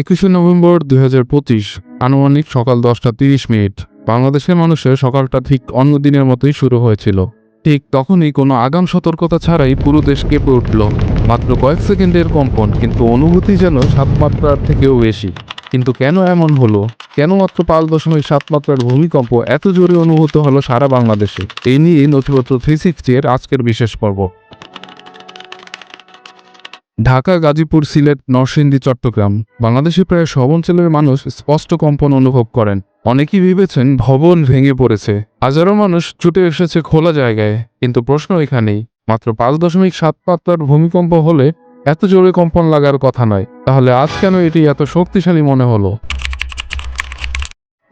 একুশে নভেম্বর দুই হাজার পঁচিশ, আনুমানিক সকাল দশটা তিরিশ মিনিট। বাংলাদেশের মানুষের সকালটা ঠিক অন্য দিনের মতোই শুরু হয়েছিল। ঠিক তখনই কোনো আগাম সতর্কতা ছাড়াই পুরো দেশ কেঁপে উঠল। মাত্র কয়েক সেকেন্ডের কম্পন, কিন্তু অনুভূতি যেন সাত মাত্রার থেকেও বেশি। কিন্তু কেন এমন হলো? কেন মাত্র পাঁচ দশমিক সাত মাত্রার ভূমিকম্প এত জোরে অনুভূত হলো সারা বাংলাদেশে? এই নিয়ে নথিপত্র থ্রি সিক্সটি এর আজকের বিশেষ পর্ব। ঢাকা, গাজীপুর, সিলেট, নরসিংদী, চট্টগ্রাম বাংলাদেশে প্রায় সব অঞ্চলের মানুষ স্পষ্ট কম্পন অনুভব করেন। অনেকেই ভেবেছেন ভবন ভেঙে পড়েছে। হাজারো মানুষ ছুটে এসেছে খোলা জায়গায়। কিন্তু প্রশ্ন এখানেই, মাত্র পাঁচ দশমিক সাত মাত্রার ভূমিকম্প হলে এত জোরে কম্পন লাগার কথা নয়। তাহলে আজ কেন এটি এত শক্তিশালী মনে হলো?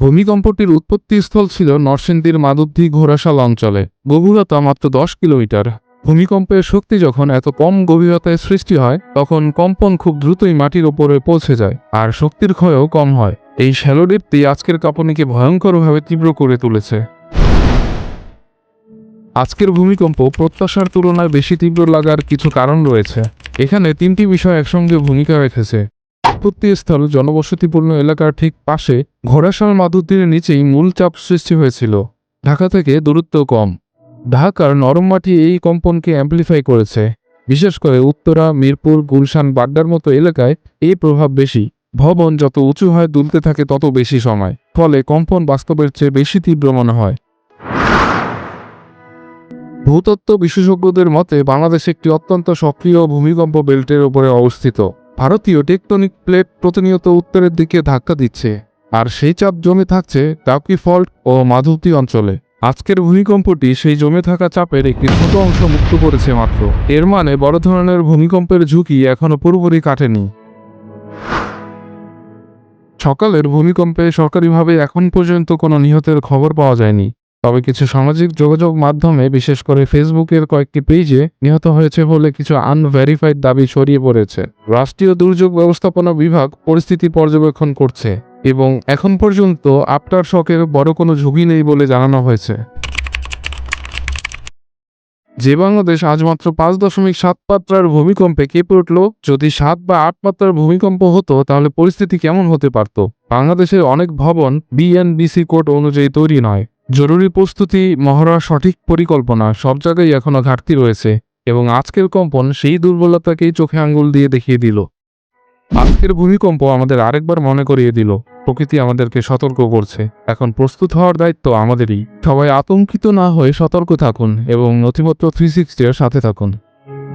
ভূমিকম্পটির উৎপত্তিস্থল ছিল নরসিংদীর মাদুদ্দি ঘোড়াশাল অঞ্চলে। গভীরতা মাত্র দশ কিলোমিটার। ভূমিকম্পের শক্তি যখন এত কম গভীরতায় সৃষ্টি হয়, তখন কম্পন খুব দ্রুতই মাটির ওপরে পৌঁছে যায়, আর শক্তির ক্ষয়ও কম হয়। এই শ্যালোডিপটি আজকের কাঁপনিকে ভয়ঙ্করভাবে তীব্র করে তুলেছে। আজকের ভূমিকম্প প্রত্যাশার তুলনায় বেশি তীব্র লাগার কিছু কারণ রয়েছে। এখানে তিনটি বিষয় একসঙ্গে ভূমিকা রেখেছে। উৎপত্তিস্থল জনবসতিপূর্ণ এলাকার ঠিক পাশে ঘোড়াশাল মাধুদ্দির নিচেই মূল চাপ সৃষ্টি হয়েছিল। ঢাকা থেকে দূরত্ব কম। ঢাকার নরম মাটি এই কম্পনকে অ্যাম্পলিফাই করেছে। বিশেষ করে উত্তরা, মিরপুর, গুলশান, বাড্ডার মতো এলাকায় এই প্রভাব বেশি। ভবন যত উঁচু হয়, দুলতে থাকে তত বেশি সময়। ফলে কম্পন বাস্তবের চেয়ে বেশি তীব্র মনে হয়। ভূতত্ত্ব বিশেষজ্ঞদের মতে, বাংলাদেশ একটি অত্যন্ত সক্রিয় ভূমিকম্প বেল্টের উপরে অবস্থিত। ভারতীয় টেকটনিক প্লেট প্রতিনিয়ত উত্তরের দিকে ধাক্কা দিচ্ছে। আর সেই চাপ জমে থাকছে ডাউকি ফল্ট ও মাধুতি অঞ্চলে। আজকের ভূমিকম্পটি সেই জমে থাকা চাপের একটি ছোট অংশ মুক্ত করেছে মাত্র। এর মানে বড় ধরনের ভূমিকম্পের ঝুঁকি এখনও পুরোপুরি কাটেনি। সকালের ভূমিকম্পে সরকারিভাবে এখন পর্যন্ত কোনো নিহতের খবর পাওয়া যায়নি। তবে কিছু সামাজিক যোগাযোগ মাধ্যমে, বিশেষ করে ফেসবুকের কয়েকটি পেজে নিহত হয়েছে বলে কিছু আনভেরিফাইড দাবি ছড়িয়ে পড়েছে। রাষ্ট্রীয় দুর্যোগ ব্যবস্থাপনা বিভাগ পরিস্থিতি পর্যবেক্ষণ করছে। এবং এখন পর্যন্ত আফটার শকের বড় কোনো ঝুঁকি নেই বলে জানানো হয়েছে। যে বাংলাদেশ আজ মাত্র পাঁচ দশমিক সাত মাত্রার ভূমিকম্পে কেঁপে উঠল, যদি সাত বা আট মাত্রার ভূমিকম্প হতো, তাহলে পরিস্থিতি কেমন হতে পারত? বাংলাদেশের অনেক ভবন বিএনবিসি কোড অনুযায়ী তৈরি নয়। জরুরি প্রস্তুতি, মহড়া, সঠিক পরিকল্পনা, সব জায়গায় এখনও ঘাটতি রয়েছে এবং আজকের কম্পন সেই দুর্বলতাকেই চোখে আঙ্গুল দিয়ে দেখিয়ে দিল। আজকের ভূমিকম্প আমাদের আরেকবার মনে করিয়ে দিল। প্রকৃতি আমাদেরকে সতর্ক করছে। এখন প্রস্তুত হওয়ার দায়িত্ব আমাদেরই। সবাই আতঙ্কিত না হয়ে সতর্ক থাকুন এবং নথিপত্র থ্রি সিক্সটির সাথে থাকুন।